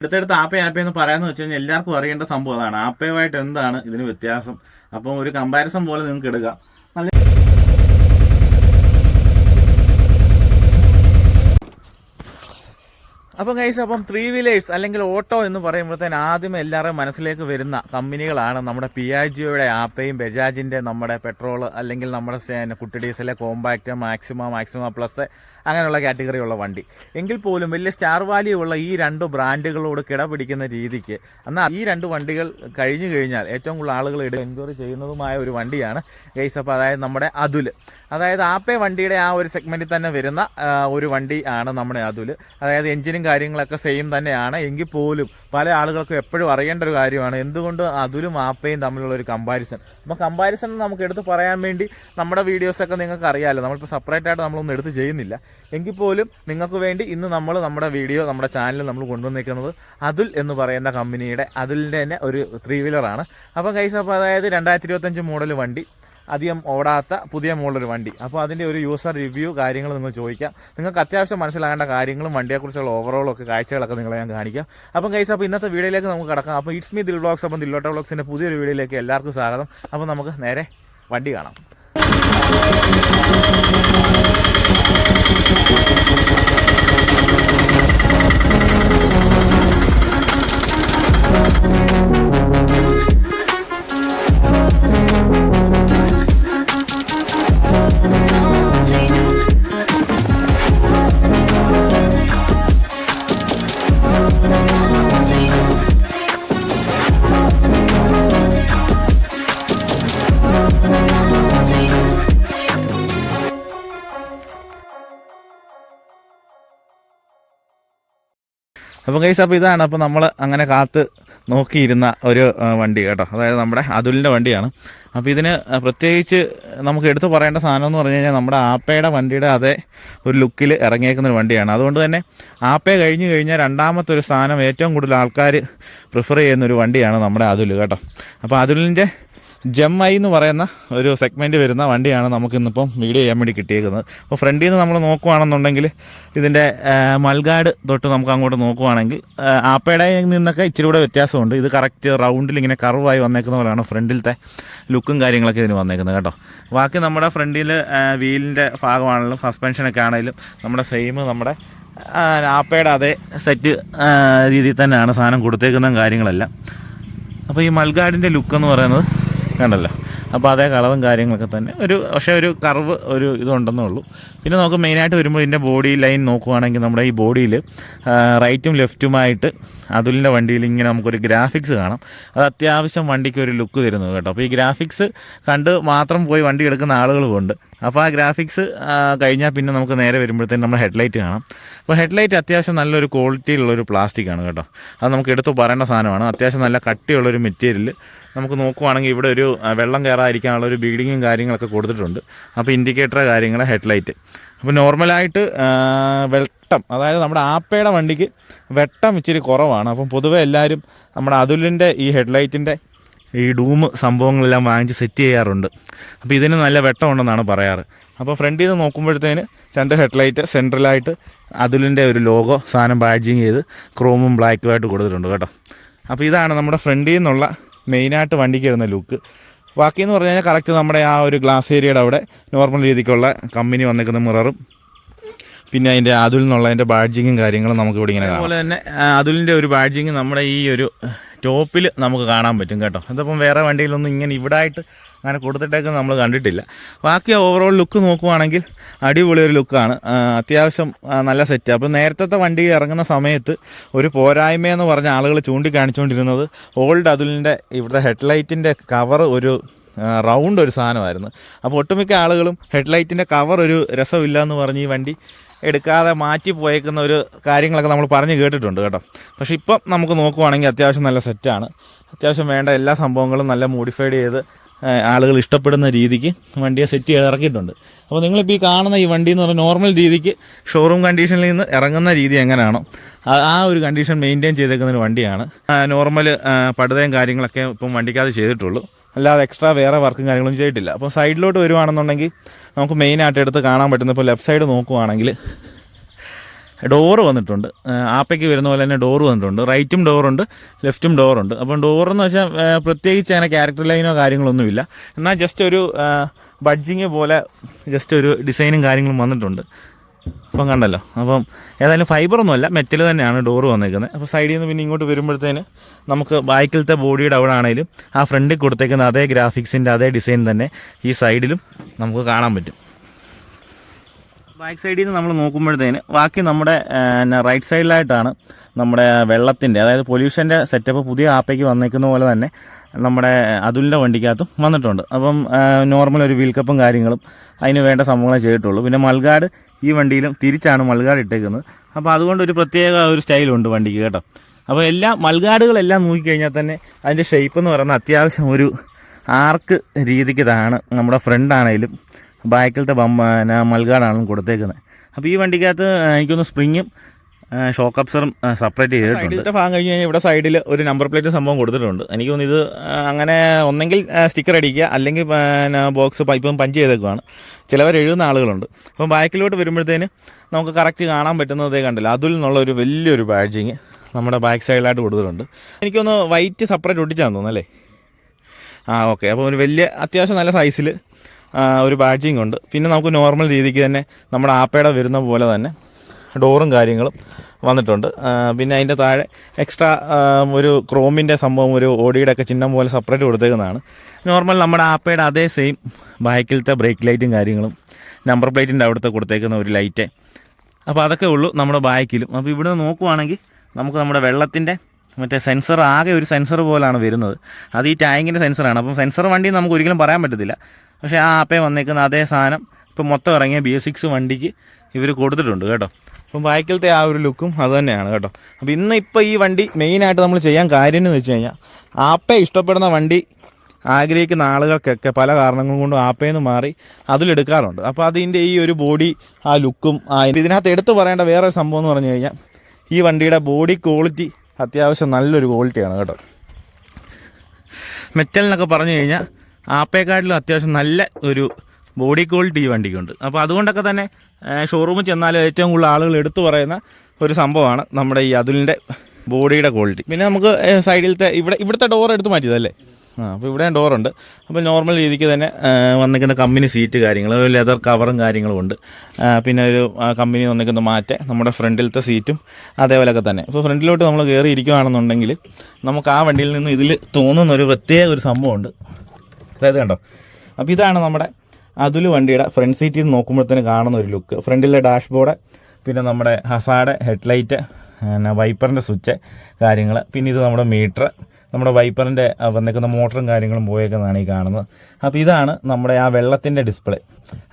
അടുത്തടുത്ത് ആപ്പ ആപ്പേ എന്ന് പറയാന്ന് വെച്ച് കഴിഞ്ഞാൽ എല്ലാവർക്കും അറിയേണ്ട സംഭവം അതാണ്. ആപ്പയുമായിട്ട് എന്താണ് ഇതിന് വ്യത്യാസം? അപ്പം ഒരു കമ്പാരിസൺ പോലെ നിങ്ങൾക്ക് എടുക്കാം നല്ല അപ്പം കൈസ് അപ്പം ത്രീ വീലേഴ്സ് അല്ലെങ്കിൽ ഓട്ടോ എന്ന് പറയുമ്പോഴത്തേന് ആദ്യം എല്ലാവരുടെയും മനസ്സിലേക്ക് വരുന്ന കമ്പനികളാണ് നമ്മുടെ പി ഐ ജിയുടെ ആപ്പയും ബജാജിന്റെ നമ്മുടെ പെട്രോൾ അല്ലെങ്കിൽ നമ്മുടെ കുട്ടി ഡീസലെ കോമ്പാക്റ്റ് മാക്സിമ മാക്സിമ പ്ലസ് അങ്ങനെയുള്ള കാറ്റഗറിയുള്ള വണ്ടി. എങ്കിൽ പോലും വലിയ സ്റ്റാർ വാല്യൂ ഉള്ള ഈ രണ്ട് ബ്രാൻഡുകളോട് കിടപിടിക്കുന്ന രീതിക്ക് എന്നാൽ ഈ രണ്ട് വണ്ടികൾ കഴിഞ്ഞു കഴിഞ്ഞാൽ ഏറ്റവും കൂടുതൽ ആളുകൾ എൻക്വയറി ചെയ്യുന്നതുമായ ഒരു വണ്ടിയാണ് ഗൈസ് അപ്പോൾ അതായത് നമ്മുടെ അതുൽ. അതായത് ആപ്പേ വണ്ടിയുടെ ആ ഒരു സെഗ്മെന്റിൽ തന്നെ വരുന്ന ഒരു വണ്ടി ആണ് നമ്മുടെ അതുൽ. അതായത് എഞ്ചിനും കാര്യങ്ങളൊക്കെ സെയിം തന്നെയാണ്. എങ്കിൽ പോലും പല ആളുകൾക്കും എപ്പോഴും അറിയേണ്ട ഒരു കാര്യമാണ്. എന്തുകൊണ്ട് അതുലും ആപ്പയും തമ്മിലുള്ള ഒരു കമ്പാരിസൺ അപ്പോൾ കമ്പാരിസൺ നമുക്ക് എടുത്ത് പറയാൻ വേണ്ടി നമ്മുടെ വീഡിയോസൊക്കെ നിങ്ങൾക്ക് അറിയാമല്ലോ നമ്മളിപ്പോൾ സെപ്പറേറ്റ് ആയിട്ട് നമ്മളൊന്നും എടുത്ത് ചെയ്യുന്നില്ല. എങ്കിൽ പോലും നിങ്ങൾക്ക് വേണ്ടി ഇന്ന് നമ്മൾ നമ്മുടെ വീഡിയോ നമ്മുടെ ചാനൽ നമ്മൾ കൊണ്ടുവന്നിരിക്കുന്നത് അതുൽ എന്ന് പറയുന്ന കമ്പനിയുടെ അതുലിന്റെ തന്നെ ഒരു ത്രീ വീലറാണ് അപ്പോൾ കൈസ് അപ്പോൾ അതായത് രണ്ടായിരത്തി ഇരുപത്തഞ്ച് മോഡൽ വണ്ടി. അധികം ഓടാത്ത പുതിയ മോഡലൊരു വണ്ടി. അപ്പോൾ അതിന്റെ ഒരു യൂസർ റിവ്യൂ കാര്യങ്ങൾ നിങ്ങൾ ചോദിക്കാം. നിങ്ങൾക്ക് അത്യാവശ്യം മനസ്സിലാകേണ്ട കാര്യങ്ങളും വണ്ടിയെക്കുറിച്ചുള്ള ഓവറോളും ഒക്കെ കാഴ്ചകളൊക്കെ നിങ്ങളെ ഞാൻ കാണിക്കാം. അപ്പം കൈസ് അപ്പോൾ ഇന്നത്തെ വീഡിയോയിലേക്ക് നമുക്ക് കടക്കാം. അപ്പോൾ ഇറ്റ്സ് മീ ദിൽ ബ്ലോഗ്സ് അപ്പം ദില്ലോട്ട വ്ളോഗ്സിന്റെ പുതിയൊരു വീഡിയോയിലേക്ക് എല്ലാവർക്കും സ്വാഗതം. അപ്പോൾ നമുക്ക് നേരെ വണ്ടി കാണാം. അപ്പോൾ കൈസ് അപ്പോൾ ഇതാണ് അപ്പോൾ നമ്മൾ അങ്ങനെ കാത്ത് നോക്കിയിരുന്ന ഒരു വണ്ടി കേട്ടോ. അതായത് നമ്മുടെ അതുലിന്റെ വണ്ടിയാണ്. അപ്പോൾ ഇതിന് പ്രത്യേകിച്ച് നമുക്ക് എടുത്തു പറയേണ്ട സാധനം എന്ന് പറഞ്ഞു കഴിഞ്ഞാൽ നമ്മുടെ ആപ്പയുടെ വണ്ടിയുടെ അതേ ഒരു ലുക്കിൽ ഇറങ്ങിയേക്കുന്ന ഒരു വണ്ടിയാണ്. അതുകൊണ്ട് തന്നെ ആപ്പയെ കഴിഞ്ഞ് കഴിഞ്ഞാൽ രണ്ടാമത്തെ ഒരു സാധനം ഏറ്റവും കൂടുതൽ ആൾക്കാർ പ്രിഫർ ചെയ്യുന്ന ഒരു വണ്ടിയാണ് നമ്മുടെ അതുൽ കേട്ടോ. അപ്പോൾ അതുലിന്റെ ജെം ഐ എന്ന് പറയുന്ന ഒരു സെഗ്മെന്റ് വരുന്ന വണ്ടിയാണ് നമുക്കിന്നിപ്പം വീഡിയോ ചെയ്യാൻ വേണ്ടി കിട്ടിയേക്കുന്നത്. അപ്പോൾ ഫ്രണ്ടിൽ നിന്ന് നമ്മൾ നോക്കുവാണെന്നുണ്ടെങ്കിൽ ഇതിന്റെ മൽഗാട് തൊട്ട് നമുക്ക് അങ്ങോട്ട് നോക്കുവാണെങ്കിൽ ആപ്പയുടെ നിന്നൊക്കെ ഇച്ചിരി കൂടെ വ്യത്യാസമുണ്ട്. ഇത് കറക്റ്റ് റൗണ്ടിൽ ഇങ്ങനെ കർവായി വന്നേക്കുന്ന പോലെയാണ് ഫ്രണ്ടിലത്തെ ലുക്കും കാര്യങ്ങളൊക്കെ ഇതിന് വന്നേക്കുന്നത് കേട്ടോ. ബാക്കി നമ്മുടെ ഫ്രണ്ടിൽ വീലിന്റെ ഭാഗമാണെങ്കിലും സസ്പെൻഷനൊക്കെ ആണെങ്കിലും നമ്മുടെ സെയിം നമ്മുടെ ആപ്പയുടെ അതേ സെറ്റ് രീതിയിൽ തന്നെയാണ് സാധനം കൊടുത്തേക്കുന്ന കാര്യങ്ങളെല്ലാം. അപ്പോൾ ഈ മൽഗാഡിന്റെ ലുക്ക് എന്ന് പറയുന്നത് കണ്ടല്ലോ. അപ്പോൾ അതേ കളറും കാര്യങ്ങളൊക്കെ തന്നെ. ഒരു പക്ഷേ ഒരു കർവ് ഒരു ഇതുണ്ടെന്നേ ഉള്ളൂ. പിന്നെ നമുക്ക് മെയിനായിട്ട് വരുമ്പോൾ ഇതിന്റെ ബോഡി ലൈൻ നോക്കുവാണെങ്കിൽ നമ്മുടെ ഈ ബോഡിയിൽ റൈറ്റും ലെഫ്റ്റുമായിട്ട് അതുലിന്റെ വണ്ടിയിൽ ഇങ്ങനെ നമുക്കൊരു ഗ്രാഫിക്സ് കാണാം. അത് അത്യാവശ്യം വണ്ടിക്ക് ഒരു ലുക്ക് തരുന്നത് കേട്ടോ. അപ്പോൾ ഈ ഗ്രാഫിക്സ് കണ്ട് മാത്രം പോയി വണ്ടി എടുക്കുന്ന ആളുകളുമുണ്ട് അപ്പോൾ ആ ഗ്രാഫിക്സ് കഴിഞ്ഞാൽ പിന്നെ നമുക്ക് നേരെ വരുമ്പോഴത്തേനും നമ്മൾ ഹെഡ്ലൈറ്റ് കാണാം. അപ്പോൾ ഹെഡ്ലൈറ്റ് അത്യാവശ്യം നല്ലൊരു ക്വാളിറ്റിയിലുള്ളൊരു പ്ലാസ്റ്റിക്കാണ് കേട്ടോ. അത് നമുക്ക് എടുത്ത് പറയേണ്ട സാധനമാണ്. അത്യാവശ്യം നല്ല കട്ടിയുള്ളൊരു മെറ്റീരിയൽ നമുക്ക് നോക്കുവാണെങ്കിൽ ഇവിടെ ഒരു വെള്ളം കയറാതിരിക്കാനുള്ള ഒരു ബീഡിങ്ങും കാര്യങ്ങളൊക്കെ കൊടുത്തിട്ടുണ്ട്. അപ്പോൾ ഇൻഡിക്കേറ്റർ കാര്യങ്ങൾ ഹെഡ്ലൈറ്റ്. അപ്പോൾ നോർമലായിട്ട് വെട്ടം അതായത് നമ്മുടെ ആപ്പയുടെ വണ്ടിക്ക് വെട്ടം ഇച്ചിരി കുറവാണ്. അപ്പം പൊതുവെ എല്ലാവരും നമ്മുടെ അതുലിന്റെ ഈ ഹെഡ്ലൈറ്റിന്റെ ഈ ഡൂം സംഭവങ്ങളെല്ലാം വാങ്ങിച്ച് സെറ്റ് ചെയ്യാറുണ്ട്. അപ്പോൾ ഇതിന് നല്ല വെട്ടമുണ്ടെന്നാണ് പറയാറ്. അപ്പോൾ ഫ്രണ്ടിൽ നിന്ന് നോക്കുമ്പോഴത്തേന് രണ്ട് ഹെഡ്ലൈറ്റ് സെൻട്രലായിട്ട് അതുലിന്റെ ഒരു ലോഗോ സാധനം ബാഡ്ജിങ് ചെയ്ത് ക്രോമും ബ്ലാക്കും ആയിട്ട് കൊടുത്തിട്ടുണ്ട് കേട്ടോ. അപ്പോൾ ഇതാണ് നമ്മുടെ ഫ്രണ്ടിൽ നിന്നുള്ള മെയിനായിട്ട് വണ്ടിക്ക് വരുന്ന ലുക്ക്. ബാക്കി എന്ന് പറഞ്ഞു കഴിഞ്ഞാൽ കറക്റ്റ് നമ്മുടെ ആ ഒരു ഗ്ലാസ് ഏരിയയുടെ അവിടെ നോർമൽ രീതിക്കുള്ള കമ്പനി വന്നിരിക്കുന്ന മിററും പിന്നെ അതിന്റെ അതിൽ നിന്നുള്ള അതിന്റെ ബാഡ്ജിങ്ങും കാര്യങ്ങളും നമുക്ക് ഇവിടെ ഇങ്ങനെ അതുപോലെ തന്നെ അതിലിന്റെ ഒരു ബാഡ്ജിങ് നമ്മുടെ ഈ ഒരു ടോപ്പിൽ നമുക്ക് കാണാൻ പറ്റും കേട്ടോ. എന്തപ്പം വേറെ വണ്ടിയിലൊന്നും ഇങ്ങനെ ഇവിടെ ആയിട്ട് അങ്ങനെ കൊടുത്തിട്ടേക്ക് നമ്മൾ കണ്ടിട്ടില്ല. ബാക്കി ഓവറോൾ ലുക്ക് നോക്കുവാണെങ്കിൽ അടിപൊളി ഒരു ലുക്കാണ് അത്യാവശ്യം നല്ല സെറ്റ് അപ്പോൾ നേരത്തെ വണ്ടി ഇറങ്ങുന്ന സമയത്ത് ഒരു പോരായ്മയെന്ന് പറഞ്ഞ ആളുകൾ ചൂണ്ടിക്കാണിച്ചുകൊണ്ടിരുന്നത് ഓൾഡ് അതുലിന്റെ ഇവിടുത്തെ ഹെഡ്ലൈറ്റിന്റെ കവർ ഒരു റൗണ്ട് ഒരു സാധനമായിരുന്നു. അപ്പോൾ ഒട്ടുമിക്ക ആളുകളും ഹെഡ്ലൈറ്റിന്റെ കവർ ഒരു രസമില്ല എന്ന് പറഞ്ഞ് ഈ വണ്ടി എടുക്കാതെ മാറ്റി പോയേക്കുന്ന ഒരു കാര്യങ്ങളൊക്കെ നമ്മൾ പറഞ്ഞ് കേട്ടിട്ടുണ്ട് കേട്ടോ. പക്ഷേ ഇപ്പം നമുക്ക് നോക്കുവാണെങ്കിൽ അത്യാവശ്യം നല്ല സെറ്റാണ് അത്യാവശ്യം വേണ്ട എല്ലാ സംഭവങ്ങളും നല്ല മോഡിഫൈഡ് ചെയ്ത് ആളുകൾ ഇഷ്ടപ്പെടുന്ന രീതിക്ക് വണ്ടിയെ സെറ്റ് ചെയ്ത് ഇറക്കിയിട്ടുണ്ട്. അപ്പോൾ നിങ്ങളിപ്പോൾ ഈ കാണുന്ന ഈ വണ്ടി എന്ന് പറഞ്ഞാൽ നോർമൽ രീതിക്ക് ഷോറൂം കണ്ടീഷനിൽ നിന്ന് ഇറങ്ങുന്ന രീതി എങ്ങനെയാണോ ആ- ഒരു കണ്ടീഷൻ മെയിന്റെയിൻ ചെയ്തേക്കുന്ന ഒരു വണ്ടിയാണ്. നോർമൽ പടുതയും കാര്യങ്ങളൊക്കെ ഇപ്പം വണ്ടിക്കകത്ത് ചെയ്തിട്ടുള്ളൂ. അല്ലാതെ എക്സ്ട്രാ വേറെ വർക്കും കാര്യങ്ങളും ചെയ്തിട്ടില്ല. അപ്പോൾ സൈഡിലോട്ട് വരുവാണെന്നുണ്ടെങ്കിൽ നമുക്ക് മെയിൻ മെയിനായിട്ട് എടുത്ത് കാണാൻ പറ്റുന്ന ഇപ്പോൾ ലെഫ്റ്റ് സൈഡ് നോക്കുവാണെങ്കിൽ ഡോറ് വന്നിട്ടുണ്ട്. ആപ്പയ്ക്ക് വരുന്ന പോലെ തന്നെ ഡോറ് വന്നിട്ടുണ്ട്. റൈറ്റും ഡോറുണ്ട് ലെഫ്റ്റും ഡോറുണ്ട് അപ്പം ഡോറെന്ന് വെച്ചാൽ പ്രത്യേകിച്ച് അങ്ങനെ ക്യാരക്ടർ ലൈനോ കാര്യങ്ങളൊന്നുമില്ല എന്നാൽ ജസ്റ്റ് ഒരു ബഡ്ജിങ് പോലെ ജസ്റ്റ് ഒരു ഡിസൈനും കാര്യങ്ങളും വന്നിട്ടുണ്ട്. അപ്പം കണ്ടല്ലോ. അപ്പം ഏതായാലും ഫൈബറൊന്നുമല്ല മെറ്റൽ തന്നെയാണ് ഡോറ് വന്നിരിക്കുന്നത്. അപ്പോൾ സൈഡിൽ നിന്ന് പിന്നെ ഇങ്ങോട്ട് വരുമ്പോഴത്തേന് നമുക്ക് ബാക്കിലത്തെ ബോഡിയുടെ അവിടെ ആണെങ്കിലും ആ ഫ്രണ്ടിൽ കൊടുത്തേക്കുന്ന അതേ ഗ്രാഫിക്സിന്റെ അതേ ഡിസൈൻ തന്നെ ഈ സൈഡിലും നമുക്ക് കാണാൻ പറ്റും. ബാക്ക് സൈഡിൽ നിന്ന് നമ്മൾ നോക്കുമ്പോഴത്തേന് ബാക്കി നമ്മുടെ റൈറ്റ് സൈഡിലായിട്ടാണ് നമ്മുടെ വെള്ളത്തിന്റെ അതായത് പൊല്യൂഷന്റെ സെറ്റപ്പ് പുതിയ ആപ്പയ്ക്ക് വന്നേക്കുന്ന പോലെ തന്നെ നമ്മുടെ അതുലിന്റെ വണ്ടിക്കകത്തും വന്നിട്ടുണ്ട്. അപ്പം നോർമൽ ഒരു വീൽ കപ്പും കാര്യങ്ങളും അതിന് വേണ്ട സംഭവങ്ങളെ ചെയ്തിട്ടുള്ളൂ. പിന്നെ മൽഗാട് ഈ വണ്ടിയിലും തിരിച്ചാണ് മൽഗാട് ഇട്ടേക്കുന്നത്. അപ്പോൾ അതുകൊണ്ട് ഒരു പ്രത്യേക ഒരു സ്റ്റൈലുണ്ട് വണ്ടിക്ക് കേട്ടോ. അപ്പോൾ എല്ലാ മൽഗാടുകളെല്ലാം നോക്കിക്കഴിഞ്ഞാൽ തന്നെ അതിന്റെ ഷേപ്പ് എന്ന് പറയുന്നത് അത്യാവശ്യം ഒരു ആർക്ക് രീതിക്ക് ഇതാണ്. നമ്മുടെ ഫ്രണ്ട് ആണെങ്കിലും ബാക്കിലത്തെ പിന്നെ മൽഗാടാണെങ്കിലും കൊടുത്തേക്കുന്നത്. അപ്പോൾ ഈ വണ്ടിക്കകത്ത് എനിക്കൊന്ന് സ്പ്രിങ്ങും ഷോക്ക് അപ്സറും സെപ്പറേറ്റ് ചെയ്തിട്ടുണ്ട്. ഭാഗം കഴിഞ്ഞ് കഴിഞ്ഞാൽ ഇവിടെ സൈഡിൽ ഒരു നമ്പർ പ്ലേറ്റ് സംഭവം കൊടുത്തിട്ടുണ്ട്. എനിക്ക് തോന്നുന്നു ഇത് അങ്ങനെ ഒന്നെങ്കിൽ സ്റ്റിക്കർ അടിക്കുക അല്ലെങ്കിൽ ബോക്സ് പൈപ്പും പഞ്ച് ചെയ്തേക്കുവാണ്. ചിലവർ എഴുതുന്ന ആളുകളുണ്ട്. അപ്പം ബാക്കിലോട്ട് വരുമ്പോഴത്തേന് നമുക്ക് കറക്റ്റ് കാണാൻ പറ്റുന്നതേ കണ്ടില്ല? അതിൽ നിന്നുള്ള ഒരു വലിയൊരു ബാഡ്ജിങ് നമ്മുടെ ബാക്ക് സൈഡിലായിട്ട് കൊടുത്തിട്ടുണ്ട്. എനിക്കൊന്ന് വൈറ്റ് സെപ്പറേറ്റ് ഒട്ടിച്ചാന്ന് തോന്നുന്നു അല്ലേ? ആ ഓക്കെ. അപ്പോൾ ഒരു വലിയ അത്യാവശ്യം നല്ല സൈസിൽ ഒരു ബാഡ്ജിങ് ഉണ്ട്. പിന്നെ നമുക്ക് നോർമൽ രീതിക്ക് തന്നെ നമ്മുടെ ആപ്പയുടെ വരുന്ന പോലെ തന്നെ ഡോറും കാര്യങ്ങളും വന്നിട്ടുണ്ട്. പിന്നെ അതിന്റെ താഴെ എക്സ്ട്രാ ഒരു ക്രോമിന്റെ സംഭവം ഒരു ഓടിയുടെ ഒക്കെ ചിഹ്നം പോലെ സെപ്പറേറ്റ് കൊടുത്തേക്കുന്നതാണ്. നോർമൽ നമ്മുടെ ആപ്പയുടെ അതേ സെയിം ബൈക്കിലത്തെ ബ്രേക്ക് ലൈറ്റും കാര്യങ്ങളും നമ്പർ പ്ലേറ്റിന്റെ അവിടുത്തെ കൊടുത്തേക്കുന്ന ഒരു ലൈറ്റ് അപ്പോൾ അതൊക്കെ ഉള്ളൂ നമ്മുടെ ബൈക്കിലും. അപ്പോൾ ഇവിടെ നോക്കുവാണെങ്കിൽ നമുക്ക് നമ്മുടെ വെള്ളത്തിന്റെ മറ്റേ സെൻസർ ആകെ ഒരു സെൻസർ പോലാണ് വരുന്നത്. അത് ഈ ടാങ്കിന്റെ സെൻസറാണ് അപ്പം സെൻസർ വണ്ടി നമുക്ക് ഒരിക്കലും പറയാൻ പറ്റത്തില്ല. പക്ഷേ ആ ആപ്പേ വന്നേക്കുന്ന അതേ സാധനം ഇപ്പം മൊത്തം ഇറങ്ങിയ ബി എസ് സിക്സ് വണ്ടിക്ക് ഇവർ കൊടുത്തിട്ടുണ്ട് കേട്ടോ. അപ്പം ബാക്കിലത്തെ ആ ഒരു ലുക്കും അത് തന്നെയാണ് കേട്ടോ. അപ്പോൾ ഇന്ന് ഇപ്പോൾ ഈ വണ്ടി മെയിനായിട്ട് നമ്മൾ ചെയ്യാൻ കാര്യം എന്ന് വെച്ച് കഴിഞ്ഞാൽ ആപ്പേ ഇഷ്ടപ്പെടുന്ന വണ്ടി ആഗ്രഹിക്കുന്ന ആളുകൾക്കൊക്കെ പല കാരണങ്ങൾ കൊണ്ടും ആപ്പേന്ന് മാറി അതിലെടുക്കാറുണ്ട് അപ്പോൾ അതിന്റെ ഈ ഒരു ബോഡി ആ ലുക്കും ആ ഇതിനകത്ത് എടുത്തു പറയേണ്ട വേറൊരു സംഭവം എന്ന് പറഞ്ഞു കഴിഞ്ഞാൽ ഈ വണ്ടിയുടെ ബോഡി ക്വാളിറ്റി അത്യാവശ്യം നല്ലൊരു ക്വാളിറ്റിയാണ് കേട്ടോ. മെറ്റൽ എന്നൊക്കെ പറഞ്ഞു കഴിഞ്ഞാൽ ആപ്പയെക്കാട്ടിലും അത്യാവശ്യം നല്ല ഒരു ബോഡി ക്വാളിറ്റി ഈ വണ്ടിക്കുണ്ട്. അപ്പോൾ അതുകൊണ്ടൊക്കെ തന്നെ ഷോറൂമിൽ ചെന്നാലും ഏറ്റവും കൂടുതൽ ആളുകൾ എടുത്തു പറയുന്ന ഒരു സംഭവമാണ് നമ്മുടെ ഈ അതുലിന്റെ ബോഡിയുടെ ക്വാളിറ്റി. പിന്നെ നമുക്ക് സൈഡിലത്തെ ഇവിടെ ഇവിടുത്തെ ഡോർ എടുത്ത് മാറ്റിയതല്ലേ? ആ അപ്പോൾ ഇവിടെ ഡോറുണ്ട് അപ്പോൾ നോർമൽ രീതിക്ക് തന്നെ വന്നിരിക്കുന്ന കമ്പനി സീറ്റ് കാര്യങ്ങൾ ലെതർ കവറും കാര്യങ്ങളും ഉണ്ട്. പിന്നെ ഒരു കമ്പനി വന്നിരിക്കുന്ന മാറ്റ് നമ്മുടെ ഫ്രണ്ടിലത്തെ സീറ്റും അതേപോലെയൊക്കെ തന്നെ. ഇപ്പോൾ ഫ്രണ്ടിലോട്ട് നമ്മൾ കയറി ഇരിക്കുകയാണെന്നുണ്ടെങ്കിൽ നമുക്ക് ആ വണ്ടിയിൽ നിന്ന് ഇതിൽ തോന്നുന്ന ഒരു പ്രത്യേക ഒരു സംഭവമുണ്ട്. അതായത് കണ്ടോ? അപ്പോൾ ഇതാണ് നമ്മുടെ അതുൽ വണ്ടിയുടെ ഫ്രണ്ട് സീറ്റിൽ നിന്ന് നോക്കുമ്പോഴത്തേന് കാണുന്ന ഒരു ലുക്ക് ഫ്രണ്ടിലെ ഡാഷ്ബോർഡ് പിന്നെ നമ്മുടെ ഹസാഡ് ഹെഡ്ലൈറ്റ് പിന്നെ വൈപ്പറിന്റെ സ്വിച്ച് കാര്യങ്ങൾ പിന്നെ ഇത് നമ്മുടെ മീറ്റർ നമ്മുടെ വൈപ്പറിന്റെ വന്നേക്കുന്ന മോട്ടറും കാര്യങ്ങളും പോയേക്കുന്നതാണ് ഈ കാണുന്നത്. അപ്പോൾ ഇതാണ് നമ്മുടെ ആ വെള്ളത്തിന്റെ ഡിസ്പ്ലേ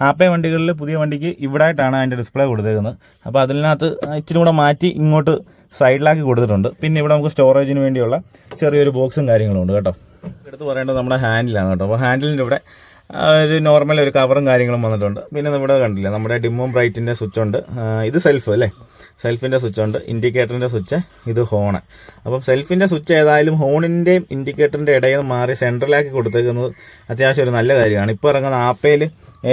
ആപ്പേ വണ്ടികളിൽ പുതിയ വണ്ടിക്ക് ഇവിടെ ആയിട്ടാണ് അതിന്റെ ഡിസ്പ്ലേ കൊടുത്തേക്കുന്നത്. അപ്പോൾ അതിനകത്ത് ഇച്ചിരി കൂടെ മാറ്റി ഇങ്ങോട്ട് സൈഡിലാക്കി കൊടുത്തിട്ടുണ്ട്. പിന്നെ ഇവിടെ നമുക്ക് സ്റ്റോറേജിന് വേണ്ടിയുള്ള ചെറിയൊരു ബോക്സും കാര്യങ്ങളും ഉണ്ട് കേട്ടോ. എടുത്ത് പറയേണ്ടത് നമ്മുടെ ഹാൻഡിലാണ് കേട്ടോ. അപ്പോൾ ഹാൻഡിലിന്റെ ഇവിടെ ഒരു നോർമൽ ഒരു കവറും കാര്യങ്ങളും വന്നിട്ടുണ്ട്. പിന്നെ നമ്മുടെ കണ്ടില്ല നമ്മുടെ ഡിമ്മും ബ്രൈറ്റിന്റെ സ്വിച്ച് ഉണ്ട് ഇത് സെൽഫ് അല്ലേ? സെൽഫിന്റെ സ്വിച്ച് ഉണ്ട് ഇൻഡിക്കേറ്ററിന്റെ സ്വിച്ച് ഇത് ഹോണ് അപ്പം സെൽഫിന്റെ സ്വിച്ച് ഏതായാലും ഹോണിന്റെയും ഇൻഡിക്കേറ്ററിന്റെ ഇടയിൽ നിന്ന് മാറി സെൻട്രലാക്കി കൊടുത്തേക്കുന്നത് അത്യാവശ്യം ഒരു നല്ല കാര്യമാണ്. ഇപ്പോൾ ഇറങ്ങുന്ന ആപ്പയിൽ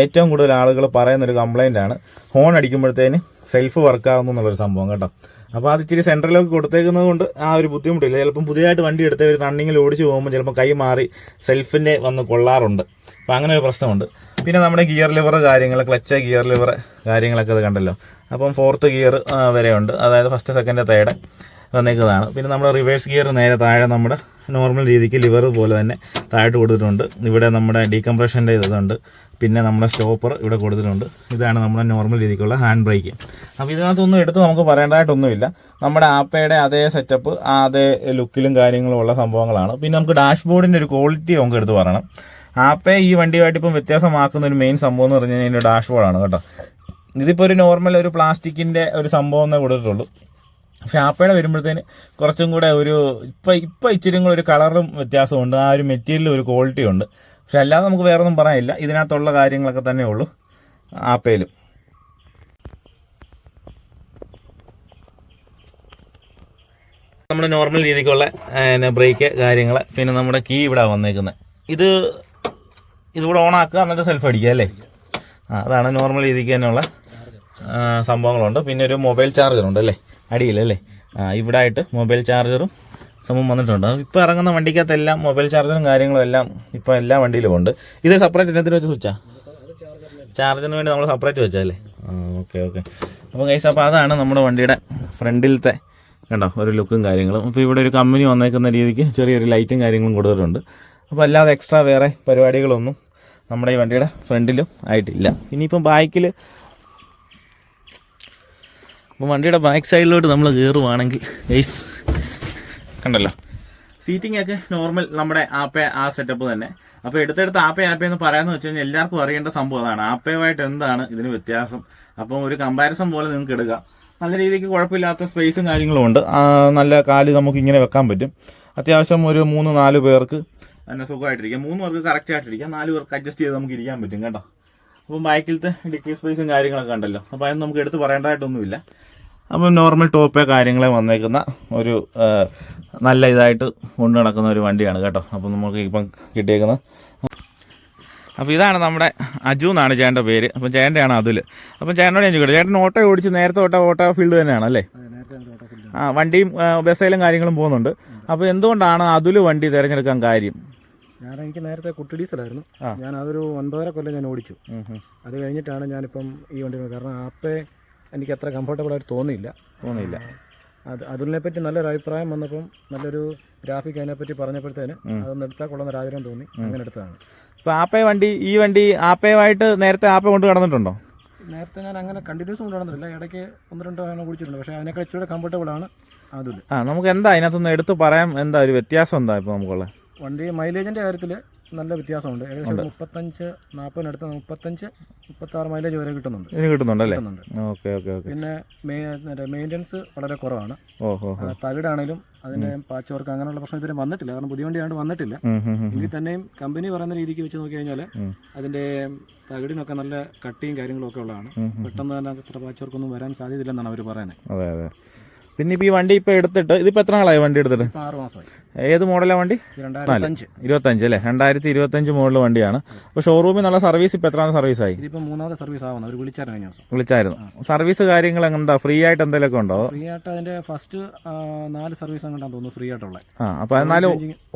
ഏറ്റവും കൂടുതൽ ആളുകൾ പറയുന്നൊരു കംപ്ലൈന്റ് ആണ് ഹോൺ അടിക്കുമ്പോഴത്തേന് സെൽഫ് വർക്കാകുന്നു എന്നുള്ളൊരു സംഭവം കേട്ടോ. അപ്പോൾ അത് ഇച്ചിരി സെൻട്രലൊക്കെ കൊടുത്തേക്കുന്നത് കൊണ്ട് ആ ഒരു ബുദ്ധിമുട്ടില്ല. ചിലപ്പം പുതിയതായിട്ട് വണ്ടി എടുത്ത് ഒരു റണ്ണിങ്ങിൽ ഓടിച്ച് പോകുമ്പോൾ ചിലപ്പോൾ കൈ മാറി സെൽഫിന്റെ വന്ന് കൊള്ളാറുണ്ട്. അപ്പോൾ അങ്ങനെ ഒരു പ്രശ്നമുണ്ട്. പിന്നെ നമ്മുടെ ഗിയർ ലിവർ കാര്യങ്ങൾ ക്ലച്ച് ഗിയർ ലിവർ കാര്യങ്ങളൊക്കെ അത് കണ്ടല്ലോ. അപ്പം ഫോർത്ത് ഗിയർ വരെയുണ്ട്. അതായത് ഫസ്റ്റ് സെക്കൻഡ് തേർഡ് വന്നേക്കുന്നതാണ്. പിന്നെ നമ്മുടെ റിവേഴ്സ് ഗിയർ നേരെ താഴെ നമ്മുടെ നോർമൽ രീതിക്ക് ലിവർ പോലെ തന്നെ താഴോട്ട് കൊടുത്തിട്ടുണ്ട്. ഇവിടെ നമ്മുടെ ഡീകംപ്രഷന്റെ ഇതുണ്ട്. പിന്നെ നമ്മുടെ സ്റ്റോപ്പർ ഇവിടെ കൊടുത്തിട്ടുണ്ട്. ഇതാണ് നമ്മുടെ നോർമൽ രീതിക്കുള്ള ഹാൻഡ് ബ്രേക്ക്. അപ്പോൾ ഇതിനകത്തൊന്നും എടുത്ത് നമുക്ക് പറയേണ്ടതായിട്ടൊന്നുമില്ല. നമ്മുടെ ആപ്പയുടെ അതേ സെറ്റപ്പ് അതേ ലുക്കിലും കാര്യങ്ങളും ഉള്ള സംഭവങ്ങളാണ്. പിന്നെ നമുക്ക് ഡാഷ്ബോർഡിന്റെ ഒരു ക്വാളിറ്റി നമുക്ക് എടുത്ത് പറയണം. ആപ്പേ ഈ വണ്ടിയുമായിട്ട് ഇപ്പം വ്യത്യാസമാക്കുന്ന ഒരു മെയിൻ സംഭവം എന്ന് പറഞ്ഞു കഴിഞ്ഞാൽ ഇതിന്റെ ഡാഷ്ബോർഡാണ് കേട്ടോ. ഇതിപ്പോൾ ഒരു നോർമൽ ഒരു പ്ലാസ്റ്റിക്കിന്റെ ഒരു സംഭവം എന്നേ കൊടുത്തിട്ടുള്ളൂ. പക്ഷെ ആപ്പയുടെ വരുമ്പോഴത്തേന് കുറച്ചും കൂടെ ഒരു ഇപ്പം ഇപ്പം ഇച്ചിരി കൂടെ ഒരു കളറും വ്യത്യാസമുണ്ട്. ആ ഒരു മെറ്റീരിയലും ഒരു ക്വാളിറ്റി ഉണ്ട് പക്ഷെ അല്ലാതെ നമുക്ക് വേറെ ഒന്നും പറയാനില്ല. ഇതിനകത്തുള്ള കാര്യങ്ങളൊക്കെ തന്നെ ഉള്ളൂ ആപ്പയിലും നമ്മുടെ നോർമൽ രീതിക്കുള്ള ബ്രേക്ക് കാര്യങ്ങൾ പിന്നെ നമ്മുടെ കീ ഇവിടെ വന്നേക്കുന്നത് ഇത് ഇതിവിടെ ഓൺ ആക്കുക എന്നിട്ട് സെൽഫ് അടിക്കുക അല്ലേ? അതാണ് നോർമൽ രീതിക്ക് തന്നെയുള്ള സംഭവങ്ങളുണ്ട്. പിന്നെ ഒരു മൊബൈൽ ചാർജർ ഉണ്ട് അല്ലേ? അടിയിലല്ലേ? ആ ഇവിടെ ആയിട്ട് മൊബൈൽ ചാർജറും സംഭവം വന്നിട്ടുണ്ട്. ഇപ്പോൾ ഇറങ്ങുന്ന വണ്ടിക്കകത്തെല്ലാം മൊബൈൽ ചാർജറും കാര്യങ്ങളും എല്ലാം ഇപ്പോൾ എല്ലാ വണ്ടിയിലും ഉണ്ട് ഇത് സെപ്പറേറ്റ് ഇനത്തിന് വെച്ച് സ്വിച്ചാ ചാർജറിന് വേണ്ടി നമ്മൾ സെപ്പറേറ്റ് വെച്ചല്ലേ ഓക്കെ ഓക്കെ അപ്പോൾ കൈസ് അപ്പോൾ അതാണ് നമ്മുടെ വണ്ടിയുടെ ഫ്രണ്ടിലത്തെ കണ്ടോ ഒരു ലുക്കും കാര്യങ്ങളും. അപ്പോൾ ഇവിടെ ഒരു കമ്പനി വന്നേക്കുന്ന രീതിക്ക് ചെറിയൊരു ലൈറ്റും കാര്യങ്ങളും കൊടുത്തിട്ടുണ്ട്. അപ്പോൾ അല്ലാതെ എക്സ്ട്രാ വേറെ പരിപാടികളൊന്നും നമ്മുടെ ഈ വണ്ടിയുടെ ഫ്രണ്ടിലും ആയിട്ടില്ല. ഇനിയിപ്പം ബാക്കിൽ അപ്പോൾ വണ്ടിയുടെ ബാക്ക് സൈഡിലോട്ട് നമ്മൾ കയറുവാണെങ്കിൽ ഏസ് കണ്ടല്ലോ. സീറ്റിംഗ് ഒക്കെ നോർമൽ നമ്മുടെ ആപ്പ ആ സെറ്റപ്പ് തന്നെ. അപ്പോൾ എടുത്തെടുത്ത് ആപ്പ ആപ്പ എന്ന് പറയാന്ന് വെച്ച് കഴിഞ്ഞാൽ എല്ലാവർക്കും അറിയേണ്ട സംഭവം അതാണ്. ആപ്പയുമായിട്ട് എന്താണ് ഇതിന് വ്യത്യാസം? അപ്പം ഒരു കമ്പാരിസൺ പോലെ നിങ്ങൾക്ക് എടുക്കാം. നല്ല രീതിക്ക് കുഴപ്പമില്ലാത്ത സ്പേസും കാര്യങ്ങളും ഉണ്ട്. നല്ല കാൽ നമുക്ക് ഇങ്ങനെ വെക്കാൻ പറ്റും. അത്യാവശ്യം ഒരു മൂന്ന് നാല് പേർക്ക് തന്നെ സുഖമായിട്ടിരിക്കാം. മൂന്ന് പേർക്ക് കറക്റ്റ് ആയിട്ടിരിക്കാം. നാല് പേർക്ക് അഡ്ജസ്റ്റ് ചെയ്ത് നമുക്ക് ഇരിക്കാൻ പറ്റും കേട്ടോ. അപ്പം ബാക്കിലത്തെ ഡിക്കി പ്രൈസും കാര്യങ്ങളൊക്കെ ഉണ്ടല്ലോ അപ്പോൾ അതൊന്നും നമുക്ക് എടുത്ത് പറയേണ്ടതായിട്ടൊന്നുമില്ല. അപ്പം നോർമൽ ടോപ്പ് കാര്യങ്ങളെ വന്നേക്കുന്ന ഒരു നല്ല ഇതായിട്ട് കൊണ്ടു നടക്കുന്ന ഒരു വണ്ടിയാണ് കേട്ടോ. അപ്പം നമുക്ക് ഇപ്പം കിട്ടിയേക്കുന്നത്. അപ്പോൾ ഇതാണ് നമ്മുടെ അജു എന്നാണ് ചേട്ടന്റെ പേര്. അപ്പം ചേട്ടന്റെയാണ് അതുൽ അപ്പം ചേട്ടനോട് ഞാൻ ചോദിക്കട്ടെ? ചേട്ടൻ ഓട്ടോ ഓടിച്ച് നേരത്തെ ഓട്ടോ ഓട്ടോ ഫീൽഡ് തന്നെയാണ് അല്ലേ? ആ വണ്ടിയും ബസ്സേലും കാര്യങ്ങളും പോകുന്നുണ്ട്. അപ്പോൾ എന്തുകൊണ്ടാണ് അതുൽ വണ്ടി തിരഞ്ഞെടുക്കാൻ കാര്യം? ഞാൻ എനിക്ക് നേരത്തെ കുട്ടി ഡീസലായിരുന്നു. ഞാൻ അതൊരു ഒൻപതര കൊല്ലം ഞാൻ ഓടിച്ചു. അത് കഴിഞ്ഞിട്ടാണ് ഞാനിപ്പം ഈ വണ്ടി. കാരണം ആപ്പേ എനിക്ക് അത്ര കംഫർട്ടബിൾ ആയിട്ട് തോന്നിയില്ല. തോന്നിയില്ല. അത് അതിനെ പറ്റി നല്ലൊരു അഭിപ്രായം വന്നപ്പം നല്ലൊരു ഗ്രാഫിക് അതിനെപ്പറ്റി പറഞ്ഞപ്പോഴത്തേന് അതൊന്ന് എടുത്താൽ കൊള്ളുന്ന ആഗ്രഹം തോന്നി. അങ്ങനെ എടുത്തതാണ്. ഇപ്പോൾ ആപ്പേ വണ്ടി ഈ വണ്ടി ആപ്പയുമായിട്ട് നേരത്തെ ആപ്പ കൊണ്ട് കടന്നിട്ടുണ്ടോ നേരത്തെ ഞാൻ അങ്ങനെ കണ്ടിന്യൂസ് കൊണ്ട് നടന്നിട്ടില്ല. ഇടയ്ക്ക് ഒന്ന് രണ്ടോ അങ്ങനെ കുടിച്ചിട്ടുണ്ട് പക്ഷേ അതിനേക്കാൾ ഇച്ചിരി കംഫർട്ടബിൾ ആണ് അതിൽ ആ നമുക്ക് എന്താ അതിനകത്തൊന്ന് എടുത്ത് പറയാം. എന്താ ഒരു വ്യത്യാസം എന്താ ഇപ്പോൾ നമുക്കുള്ളത്? വണ്ടി മൈലേജിന്റെ കാര്യത്തിൽ നല്ല വ്യത്യാസമുണ്ട്. ഏകദേശം മുപ്പത്തഞ്ച് നാൽപ്പതിനടുത്ത് മുപ്പത്തഞ്ച് മുപ്പത്താറ് മൈലേജ് വരെ കിട്ടുന്നുണ്ട്. കിട്ടുന്നുണ്ട് ഓക്കെ ഓക്കെ ഓക്കെ. പിന്നെ മെയിന്റനൻസ് വളരെ കുറവാണ്. തകിടാണേലും അതിന്റെ പാച്ച് വർക്ക് അങ്ങനെയുള്ള പ്രശ്നം ഇതുവരെ വന്നിട്ടില്ല. കാരണം പുതിയ വണ്ടിയാണ്ട് വന്നിട്ടില്ല. എങ്കിൽ തന്നെയും കമ്പനി പറയുന്ന രീതിക്ക് വെച്ച് നോക്കി കഴിഞ്ഞാൽ. അതിന്റെ തകിടിനൊക്കെ നല്ല കട്ടിയും കാര്യങ്ങളും ഒക്കെ ഉള്ളതാണ് പെട്ടെന്ന് തന്നെ അത്ര പാച്ച് വർക്കൊന്നും വരാൻ സാധ്യതയില്ലെന്നാണ് അവർ പറയുന്നത്. പിന്നെ ഇപ്പോൾ ഈ വണ്ടി ഇപ്പോൾ എടുത്തിട്ട് ഇതിപ്പോ എത്ര നാളായി വണ്ടി എടുത്തിട്ട്? ഇപ്പം ആറ് മാസമായി ഏത് മോഡലാണ് വണ്ടി ഇരുപത്തഞ്ച് അല്ലേ? രണ്ടായിരത്തി ഇരുപത്തഞ്ച് മോഡൽ വണ്ടിയാണ്. അപ്പോൾ ഷോറൂമിൽ നല്ല സർവീസ് ഇപ്പോൾ എത്ര സർവീസായി ഇതിപ്പോൾ മൂന്നാമത്തെ സർവീസ് ആവുന്നു. ഒരു വിളിച്ചായിരുന്നു കഴിഞ്ഞ ദിവസം. വിളിച്ചായിരുന്നു. സർവീസ് കാര്യങ്ങൾ എന്താ ഫ്രീ ആയിട്ട് എന്തെങ്കിലുമൊക്കെ ഉണ്ടോ? ഫ്രീ ആയിട്ട് അതിന്റെ ഫസ്റ്റ് നാല് സർവീസ് അങ്ങോട്ടാണ് തോന്നുന്നു ഫ്രീ ആയിട്ടുള്ള. ആ അപ്പോൾ എന്നാലും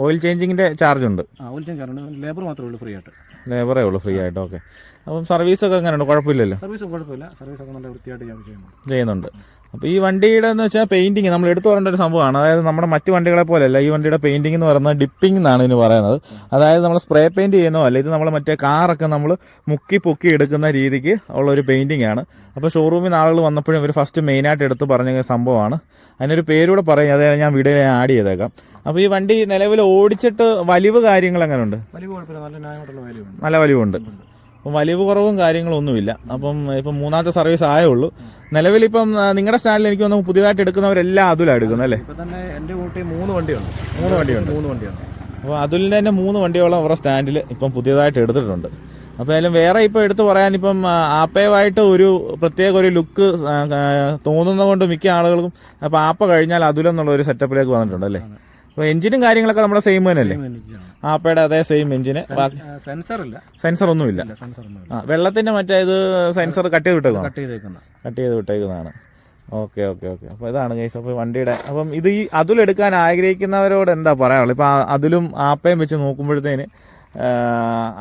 ഓയിൽ ചേഞ്ചിങ്ങിന്റെ ചാർജ് ഉണ്ട്. ഓയിൽ ചേഞ്ച് ലേബർ മാത്രമേ ഉള്ളൂ ഫ്രീ ആയിട്ട്. ലേബറേ ഉള്ളൂ ഫ്രീ ആയിട്ട്. ഓക്കെ അപ്പം സർവീസൊക്കെ എങ്ങനെയുണ്ട്? കുഴപ്പമില്ലല്ലോ. സർവീസ് കുഴപ്പമില്ല. സർവീസ് ഒക്കെ നല്ല വൃത്തിയായിട്ട് ചെയ്യുന്നുണ്ട്. ചെയ്യുന്നുണ്ട്. അപ്പോൾ ഈ വണ്ടിയുടെ എന്ന് വെച്ചാൽ പെയിന്റിങ് നമ്മൾ എടുത്തു പറയേണ്ട ഒരു സംഭവമാണ്. അതായത് നമ്മുടെ മറ്റു വണ്ടികളെ പോലെയല്ല ഈ വണ്ടിയുടെ പെയിന്റിംഗ് എന്ന് പറയുന്നത് ഡിപ്പിംഗ് എന്നാണ് ഇതിന് പറയുന്നത്. അതായത് നമ്മൾ സ്പ്രേ പെയിന്റ് ചെയ്യുന്നോ അല്ല ഇത് നമ്മൾ മറ്റേ കാറൊക്കെ നമ്മൾ മുക്കി പൊക്കി എടുക്കുന്ന രീതിക്ക് ഉള്ള ഒരു പെയിന്റിംഗ് ആണ്. അപ്പോൾ ഷോറൂമിൽ നിന്ന് ആളുകൾ വന്നപ്പോഴും ഇവർ ഫസ്റ്റ് മെയിനായിട്ട് എടുത്ത് പറഞ്ഞ സംഭവമാണ്. അതിനൊരു പേരൂടെ പറയും അത് ഞാൻ വീഡിയോയിൽ ആഡ് ചെയ്തേക്കാം. അപ്പോൾ ഈ വണ്ടി നിലവിൽ ഓടിച്ചിട്ട് വലിവ് കാര്യങ്ങൾ വാല്യൂ ഉണ്ട് നല്ല വലിവുണ്ട്. അപ്പം വലിവ് കുറവും കാര്യങ്ങളൊന്നുമില്ല. അപ്പം ഇപ്പം മൂന്നാമത്തെ സർവീസ് ആയേ ഉള്ളൂ. നിലവിലിപ്പം നിങ്ങളുടെ സ്റ്റാൻഡിൽ എനിക്ക് തോന്നുന്നു പുതിയതായിട്ട് എടുക്കുന്നവരെല്ലാം അതുലാണ് എടുക്കുന്നത് അല്ലേ? ഇപ്പൊ തന്നെ എന്റെ കൂട്ടി മൂന്ന് വണ്ടിയുണ്ട്. മൂന്ന് വണ്ടിയുണ്ട്. മൂന്ന് വണ്ടിയുണ്ട്. അപ്പോൾ അതുലിന്റെ തന്നെ മൂന്ന് വണ്ടിയോളം അവരുടെ സ്റ്റാൻഡിൽ ഇപ്പം പുതിയതായിട്ട് എടുത്തിട്ടുണ്ട്. അപ്പോൾ അതിലും വേറെ ഇപ്പോൾ എടുത്തു പറയാൻ ഇപ്പം ആപ്പയുമായിട്ട് ഒരു പ്രത്യേക ഒരു ലുക്ക് തോന്നുന്നത് കൊണ്ട് മിക്ക ആളുകൾക്കും അപ്പോൾ ആപ്പ കഴിഞ്ഞാൽ അതുലെന്നുള്ള ഒരു സെറ്റപ്പിലേക്ക് വന്നിട്ടുണ്ട് അല്ലേ? എഞ്ചിനും കാര്യങ്ങളൊക്കെ നമ്മുടെ സെയിം തന്നെയല്ലേ? ആപ്പയുടെ അതേ സെയിം എഞ്ചിന് സെൻസർ ഇല്ല. സെൻസർ ഒന്നുമില്ല. വെള്ളത്തിന്റെ ഒന്നും ഇല്ല വെള്ളത്തിന്റെ വെള്ളത്തിന്റെ മറ്റേ ഇത് സെൻസർ കട്ട് ചെയ്ത് കട്ട് ചെയ്ത് വിട്ടേക്കുന്നതാണ്. ഓക്കെ ഓക്കെ ഓക്കെ അപ്പോൾ ഇതാണ് ഗൈസ് അപ്പോൾ വണ്ടിയുടെ അപ്പം ഇത് ഈ അതുൽ എടുക്കാൻ ആഗ്രഹിക്കുന്നവരോട് എന്താ പറയാനുള്ളത്? ഇപ്പോൾ അതിലും ആപ്പയും വെച്ച് നോക്കുമ്പോഴത്തേന്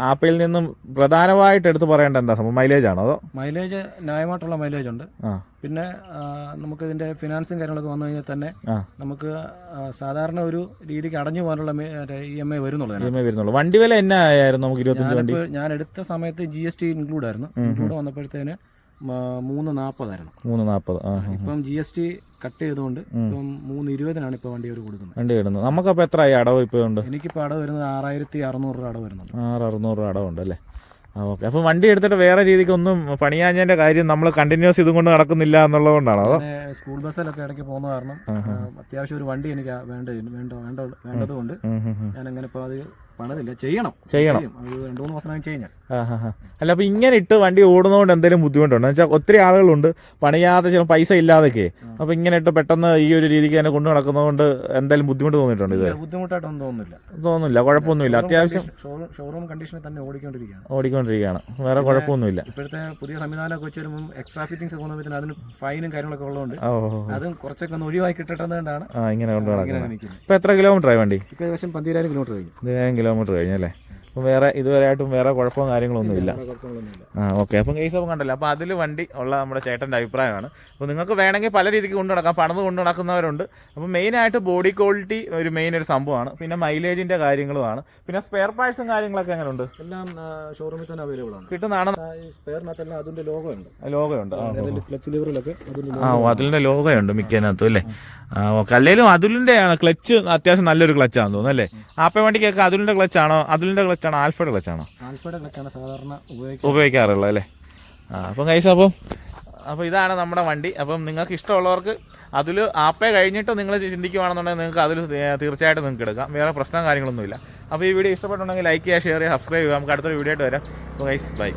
ആപ്പയിൽ നിന്നും പ്രധാനമായിട്ട് എടുത്തു പറയേണ്ട എന്താ? സംഭവം മൈലേജ് ആണോ അതോ? മൈലേജ് ന്യായമായിട്ടുള്ള മൈലേജ് ഉണ്ട്. പിന്നെ നമുക്ക് ഇതിന്റെ ഫിനാൻസും കാര്യങ്ങളൊക്കെ വന്നു കഴിഞ്ഞാൽ തന്നെ നമുക്ക് സാധാരണ ഒരു രീതിക്ക് അടഞ്ഞു പോകാനുള്ള ഇ എം ഐ വരുന്നുള്ളൂ വണ്ടി വില എന്നായിരുന്നു നമുക്ക് ഇരുപത്തഞ്ച് വണ്ടി? ഞാൻ എടുത്ത സമയത്ത് ജി എസ് ടി ഇൻക്ലൂഡ് ആയിരുന്നു. ഇൻക്ലൂഡ് വന്നപ്പോഴത്തേന് മൂന്ന് നാൽപ്പതായിരുന്നു മൂന്ന് നാൽപ്പത്. ഇപ്പം ജി എസ് ടി കട്ട് ചെയ്തുകൊണ്ട് ഇപ്പം മൂന്ന് ഇരുപതിനാണ് ഇപ്പൊ വണ്ടി അവർ കൊടുക്കുന്നത്. വണ്ടി കിടന്നു നമുക്കപ്പോൾ എത്ര ആയി അടവ് ഇപ്പോൾ ഉണ്ട്? എനിക്കിപ്പോൾ അടവ് വരുന്നത് ആറായിരത്തി അറുന്നൂറ് രൂപ അടവ് വരുന്നത് ആറ് അറുന്നൂറ് രൂപ അടവുണ്ട് അല്ലേ? ആ ഓക്കെ. അപ്പം വണ്ടി എടുത്തിട്ട് വേറെ രീതിക്ക് ഒന്നും പണിയാഞ്ഞതിന്റെ കാര്യം നമ്മൾ കണ്ടിന്യൂസ് ഇതും കൊണ്ട് നടക്കുന്നില്ല എന്നുള്ളതുകൊണ്ടാണ് അതോ? സ്കൂൾ ബസ്സിലൊക്കെ ഇടയ്ക്ക് പോകുന്ന കാരണം അത്യാവശ്യം ഒരു വണ്ടി എനിക്ക് വേണ്ട വേണ്ട വേണ്ട വേണ്ടതുകൊണ്ട് ഉം, ഉം, ഉം. ഞാൻ അങ്ങനെ ഇപ്പോൾ അത് പണിതില്ല. ചെയ്യണം. ചെയ്യണം. രണ്ടു മൂന്ന് മാസം ഹാ അല്ല അപ്പൊ ഇങ്ങനെ ഇട്ട് വണ്ടി ഓടുന്നതുകൊണ്ട് എന്തെങ്കിലും ബുദ്ധിമുട്ടുണ്ടോ? എന്ന് വെച്ചാൽ ഒത്തിരി ആളുകളുണ്ട്. പണിയാതെ ചില പൈസ ഇല്ലാതൊക്കെ. അപ്പൊ ഇങ്ങനെ ഇട്ട് പെട്ടെന്ന് ഈ ഒരു രീതിക്ക് തന്നെ കൊണ്ടു നടക്കുന്നതുകൊണ്ട് എന്തെങ്കിലും ബുദ്ധിമുട്ട് തോന്നിയിട്ടുണ്ട് ഇത് ബുദ്ധിമുട്ടായിട്ടൊന്നും തോന്നുന്നില്ല. തോന്നുന്നില്ല. കുഴപ്പമൊന്നുമില്ല. അത്യാവശ്യം ഷോറൂം കണ്ടീഷനിൽ തന്നെ ഓടിക്കൊണ്ടിരിക്കുകയാണ്. ഓടിക്കൊണ്ടിരിക്കുകയാണ്. വേറെ കുഴപ്പമൊന്നുമില്ല. ഇപ്പോഴത്തെ പുതിയ സംവിധാനമൊക്കെ വെച്ച് വരുമ്പോൾ എക്സ്ട്രാ ഫിറ്റിംഗ്സ് പോകുന്നതിന് അതിന് ഫൈനും കാര്യങ്ങളൊക്കെ ഉള്ളതുകൊണ്ട്. അതും കുറച്ചൊക്കെ ഒന്ന് ഒഴിവാക്കി കിട്ടേണ്ടതുകൊണ്ടാണ് ഇങ്ങനെ കൊണ്ടു നടക്കുന്നത്. ഇപ്പൊ എത്ര കിലോമീറ്റർ ആയി വണ്ടി? ഏകദേശം പന്തിരായിരം കിലോമീറ്റർ പതിനായിരം കിലോമീറ്റർ കഴിഞ്ഞല്ലേ? അപ്പോൾ വേറെ ഇതുവരെയായിട്ടും വേറെ കുഴപ്പമോ കാര്യങ്ങളൊന്നുമില്ല ആ ഓക്കെ. അപ്പം കേസ് അപ്പം കണ്ടല്ലോ. അപ്പോൾ അതിൽ വണ്ടി ഉള്ള നമ്മുടെ ചേട്ടന്റെ അഭിപ്രായമാണ്. അപ്പോൾ നിങ്ങൾക്ക് വേണമെങ്കിൽ പല രീതിക്ക് കൊണ്ടു നടക്കാം. പണത് കൊണ്ടു നടക്കുന്നവരുണ്ട്. അപ്പോൾ മെയിനായിട്ട് ബോഡി ക്വാളിറ്റി ഒരു മെയിൻ ഒരു സംഭവമാണ്. പിന്നെ മൈലേജിന്റെ കാര്യങ്ങളുമാണ്. പിന്നെ സ്പെയർ പാർട്സും കാര്യങ്ങളൊക്കെ എങ്ങനെ ഉണ്ട് എല്ലാം ഷോറൂമിൽ തന്നെ അവൈലബിൾ ആണ്. കിട്ടുന്നതാണ്. അതിന്റെ സ്പെയറിനകത്തെല്ലാം ലോഗോ ഉണ്ട്. ആ ക്ലച്ച് ലിവറിലൊക്കെ അതിലിന്റെ ലോഗയുണ്ട് മിക്കതിനകത്തും അല്ലേ? ആ ഓക്കെ. അല്ലെങ്കിലും അതുലിന്റെ ആണ് ക്ലച്ച് അത്യാവശ്യം നല്ലൊരു ക്ലച്ചാണെന്ന് തോന്നുന്നു അല്ലേ? ആപ്പ വണ്ടിക്കൊക്കെ അതുലിന്റെ ക്ലച്ചാണോ അതുലിന്റെ ക്ലച്ചാണോ ആൽഫയുടെ ക്ലച്ചാണോ ആൽഫയുടെ ക്ലച്ചാണ് സാധാരണ ഉപയോഗിക്കാറുള്ളത് അല്ലേ? ആ അപ്പം കൈസ് അപ്പം അപ്പോൾ ഇതാണ് നമ്മുടെ വണ്ടി. അപ്പം നിങ്ങൾക്ക് ഇഷ്ടമുള്ളവർക്ക് അതിൽ ആപ്പേ കഴിഞ്ഞിട്ട് നിങ്ങൾ ചിന്തിക്കുവാണെന്നുണ്ടെങ്കിൽ നിങ്ങൾക്ക് അതിൽ തീർച്ചയായിട്ടും നിങ്ങൾക്ക് എടുക്കാം. വേറെ പ്രശ്നം കാര്യങ്ങളൊന്നുമില്ല. അപ്പോൾ ഈ വീഡിയോ ഇഷ്ടപ്പെട്ടുണ്ടെങ്കിൽ ലൈക്ക് ചെയ്യുക ഷെയർ ചെയ്യുക സബ്സ്ക്രൈബ് ചെയ്യുക. നമുക്ക് അടുത്തൊരു വീഡിയോ ആയിട്ട് വരാം. അപ്പോൾ ഗൈസ് ബൈ.